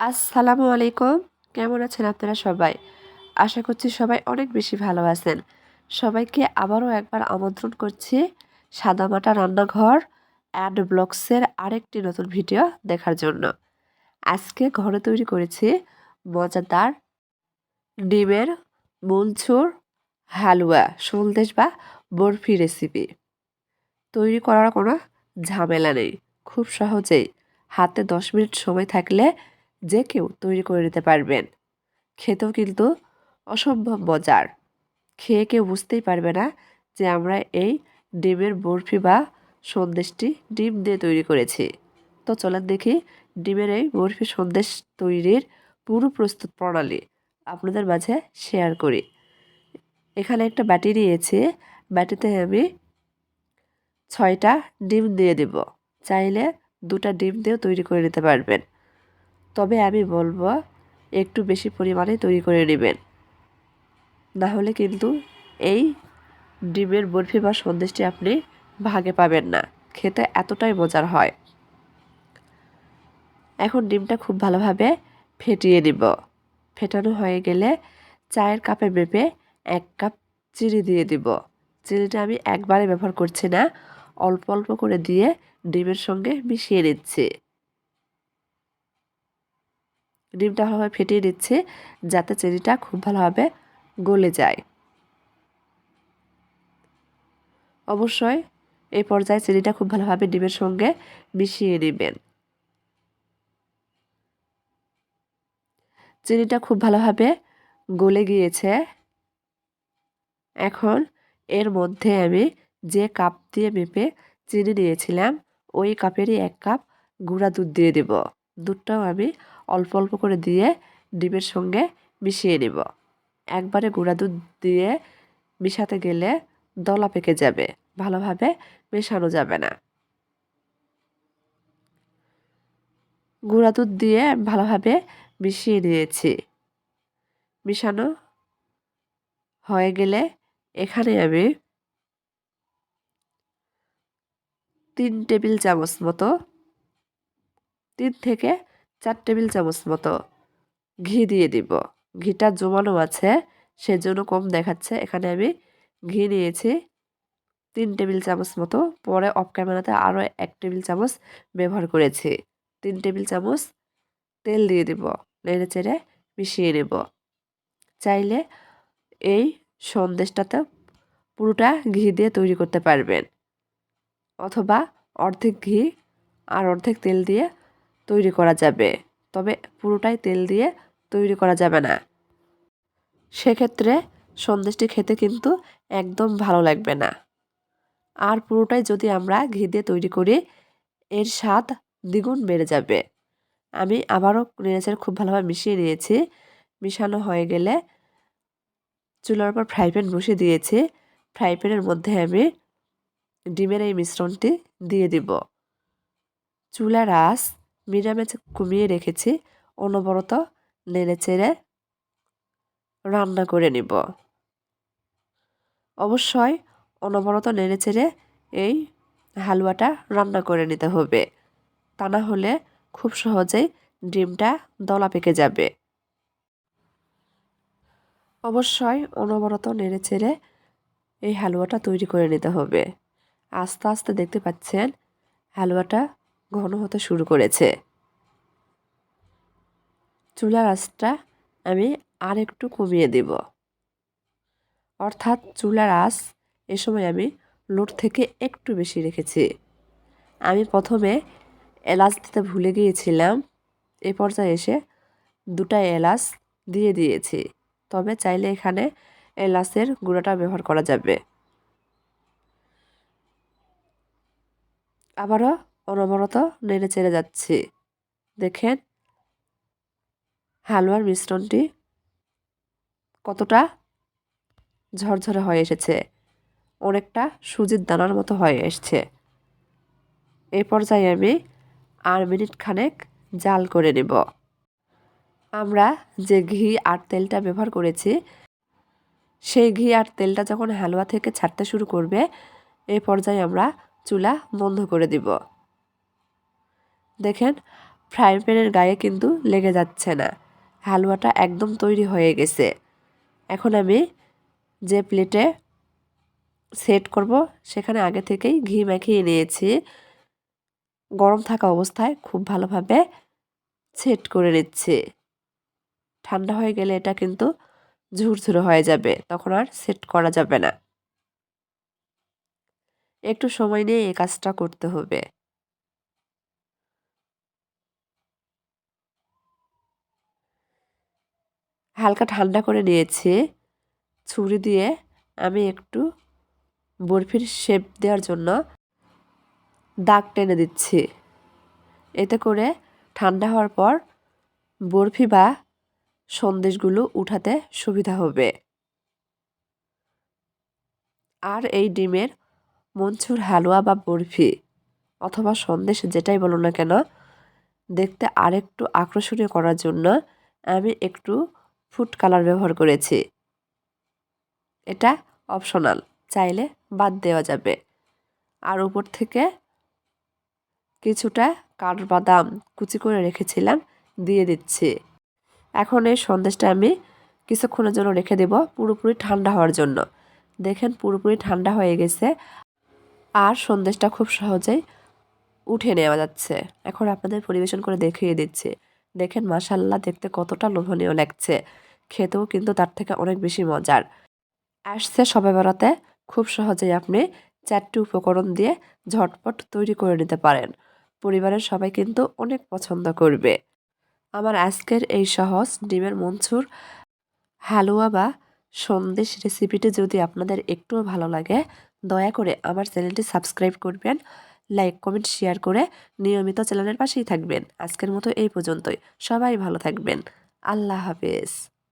আসসালামু আলাইকুম। কেমন আছেন আপনারা সবাই? আশা করছি সবাই অনেক বেশি ভালো আছেন। সবাইকে আবারও একবার আমন্ত্রণ করছি সাদামাটা রান্নাঘর অ্যান্ড ব্লগসের আরেকটি নতুন ভিডিও দেখার জন্য। আজকে ঘরে তৈরি করেছি মজাদার ডিমের মুলচুর হালুয়া, সন্দেশ বা বরফি রেসিপি তৈরি করার কোনো ঝামেলা নেই, খুব সহজেই। হাতে দশ মিনিট সময় থাকলে যে কেউ তৈরি করে নিতে পারবেন। খেতেও কিন্তু অসম্ভব মজার। খেয়ে কেউ বুঝতেই পারবে না যে আমরা এই ডিমের বরফি বা সন্দেশটি ডিম দিয়ে তৈরি করেছি। তো চলেন দেখি ডিমের এই বরফি সন্দেশ তৈরির পুরো প্রস্তুত প্রণালী আপনাদের মাঝে শেয়ার করি। এখানে একটা বাটি নিয়েছি। বাটিতে আমি ছয়টা ডিম দিয়ে দেব। চাইলে দুটা ডিম দিয়েও তৈরি করে নিতে পারবেন। তবে আমি বলব, একটু বেশি পরিমাণে তৈরি করে নেবেন। না হলে কিন্তু এই ডিমের বরফি বা সন্দেশটি আপনি ভাগে পাবেন না। খেতে এতটাই মজার হয়। এখন ডিমটা খুব ভালোভাবে ফেটিয়ে নিব। ফেটানো হয়ে গেলে চায়ের কাপে মেপে এক কাপ চিনি দিয়ে দিব। চিনিটা আমি একবারে ব্যবহার করছি না, অল্প অল্প করে দিয়ে ডিমের সঙ্গে মিশিয়ে নিচ্ছি। ডিমটা ভালোভাবে ফেটিয়ে নিচ্ছে যাতে চিনিটা খুব ভালোভাবে গলে যায়। অবশ্যই এই পর্যায়ে চিনিটা খুব ভালোভাবে ডিমের সঙ্গে মিশিয়ে নেবেন। চিনিটা খুব ভালোভাবে গলে গিয়েছে। এখন এর মধ্যে আমি যে কাপ দিয়ে মেপে চিনি নিয়েছিলাম, ওই কাপেরই এক কাপ গুঁড়া দুধ দিয়ে দেব। দুধটাও আমি অল্প অল্প করে দিয়ে ডিমের সঙ্গে মিশিয়ে নেব। একবারে গুঁড়া দুধ দিয়ে মিশাতে গেলে দলা পেকে যাবে, ভালোভাবে মেশানো যাবে না। গুঁড়া দুধ দিয়ে ভালোভাবে মিশিয়ে নিয়েছি। মিশানো হয়ে গেলে এখানে আমি তিন টেবিল চামচ মতো, তিন থেকে চার টেবিল চামচ মতো ঘি দিয়ে দিব। ঘিটা জমানো আছে, সেজন্য কম দেখাচ্ছে। এখানে আমি ঘি নিয়েছি তিন টেবিল চামচ মতো। পরে অফ ক্যামেরাতে আরও এক টেবিল চামচ ব্যবহার করেছি। তিন টেবিল চামচ তেল দিয়ে দিব, নেড়ে চেড়ে মিশিয়ে নেব। চাইলে এই সন্দেশটাতে পুরোটা ঘি দিয়ে তৈরি করতে পারবেন। অথবা অর্ধেক ঘি আর অর্ধেক তেল দিয়ে তৈরি করা যাবে। তবে পুরোটাই তেল দিয়ে তৈরি করা যাবে না। সেক্ষেত্রে সন্দেশটি খেতে কিন্তু একদম ভালো লাগবে না। আর পুরোটাই যদি আমরা ঘি দিয়ে তৈরি করি, এর স্বাদ দ্বিগুণ বেড়ে যাবে। আমি আবারও নেড়েচেড়ে খুব ভালোভাবে মিশিয়ে নিয়েছি। মিশানো হয়ে গেলে চুলার উপর ফ্রাই প্যান বসিয়ে দিয়েছি। ফ্রাই প্যানের মধ্যে আমি ডিমের এই মিশ্রণটি দিয়ে দিব। চুলার আঁচ মিডিয়ামে কমিয়ে রেখেছি, অনবরত নেড়ে চেড়ে রান্না করে নিব। অবশ্যই অনবরত নেড়ে চেড়ে এই হালুয়াটা রান্না করে নিতে হবে। তা না হলে খুব সহজেই ডিমটা দলা পেকে যাবে। অবশ্যই অনবরত নেড়ে চেড়ে এই হালুয়াটা তৈরি করে নিতে হবে। আস্তে আস্তে দেখতে পাচ্ছেন, হালুয়াটা ঘন হতে শুরু করেছে। চুলার আঁচটা আমি আর একটু কমিয়ে দেব। অর্থাৎ চুলার আঁচ এ সময় আমি লোট থেকে একটু বেশি রেখেছি। আমি প্রথমে এলাচ দিতে ভুলে গিয়েছিলাম। এ পর্যায়ে এসে দুটা এলাচ দিয়ে দিয়েছি। তবে চাইলে এখানে এলাচের গুঁড়োটা ব্যবহার করা যাবে। আবারও অনবরত নেড়ে চেড়ে যাচ্ছি। দেখেন, হালুয়ার মিশ্রণটি কতটা ঝরঝরে হয়ে এসেছে, অনেকটা সুজির দানার মতো হয়ে এসছে। এ পর্যায়ে আমি আর মিনিট খানেক জাল করে নেব। আমরা যে ঘি আর তেলটা ব্যবহার করেছি, সেই ঘি আর তেলটা যখন হালুয়া থেকে ছাড়তে শুরু করবে, এ পর্যায়ে আমরা চুলা বন্ধ করে দিব। দেখেন, ফ্রাই প্যানের গায়ে কিন্তু লেগে যাচ্ছে না। হালুয়াটা একদম তৈরি হয়ে গেছে। এখন আমি যে প্লেটে সেট করব, সেখানে আগে থেকেই ঘি মাখিয়ে নিয়েছি। গরম থাকা অবস্থায় খুব ভালোভাবে সেট করে নিচ্ছি। ঠান্ডা হয়ে গেলে এটা কিন্তু ঝুরঝুরে হয়ে যাবে, তখন আর সেট করা যাবে না। একটু সময় নিয়ে এই কাজটা করতে হবে। হালকা ঠান্ডা করে নিয়েছি। ছুরি দিয়ে আমি একটু বরফির শেপ দেওয়ার জন্য দাগ টেনে দিচ্ছি। এতে করে ঠান্ডা হওয়ার পর বরফি বা সন্দেশগুলো উঠাতে সুবিধা হবে। আর এই ডিমের মঞ্চুর হালুয়া বা বরফি অথবা সন্দেশ যেটাই বলো না কেন, দেখতে আরেকটু আকর্ষণীয় করার জন্য আমি একটু ফুড কালার ব্যবহার করেছি। এটা অপশনাল, চাইলে বাদ দেওয়া যাবে। আর উপর থেকে কিছুটা কাঠবাদাম কুচি করে রেখেছিলাম, দিয়ে দিচ্ছি। এখন এই সন্দেশটা আমি কিছুক্ষণের জন্য রেখে দেব পুরোপুরি ঠান্ডা হওয়ার জন্য। দেখেন পুরোপুরি ঠান্ডা হয়ে গেছে, আর সন্দেশটা খুব সহজেই উঠে নেওয়া যাচ্ছে। এখন আপনাদের পরিবেশন করে দেখিয়ে দিচ্ছি। দেখেন মাসাল্লাহ দেখতে কতটা লোভনীয় লাগছে। খেতেও কিন্তু তার থেকে অনেক বেশি মজার। আসছে সবে বেড়াতে, খুব সহজেই আপনি চারটি উপকরণ দিয়ে ঝটপট তৈরি করে নিতে পারেন। পরিবারের সবাই কিন্তু অনেক পছন্দ করবে। আমার আজকের এই সহজ ডিমের মনচুর হালুয়া বা সন্দেশ রেসিপিটি যদি আপনাদের একটুও ভালো লাগে, দয়া করে আমার চ্যানেলটি সাবস্ক্রাইব করবেন। লাইক, কমেন্ট, শেয়ার করে নিয়মিত চ্যানেলের পাশেই থাকবেন। আজকের মতো এই পর্যন্তই। সবাই ভালো থাকবেন। আল্লাহ হাফেজ।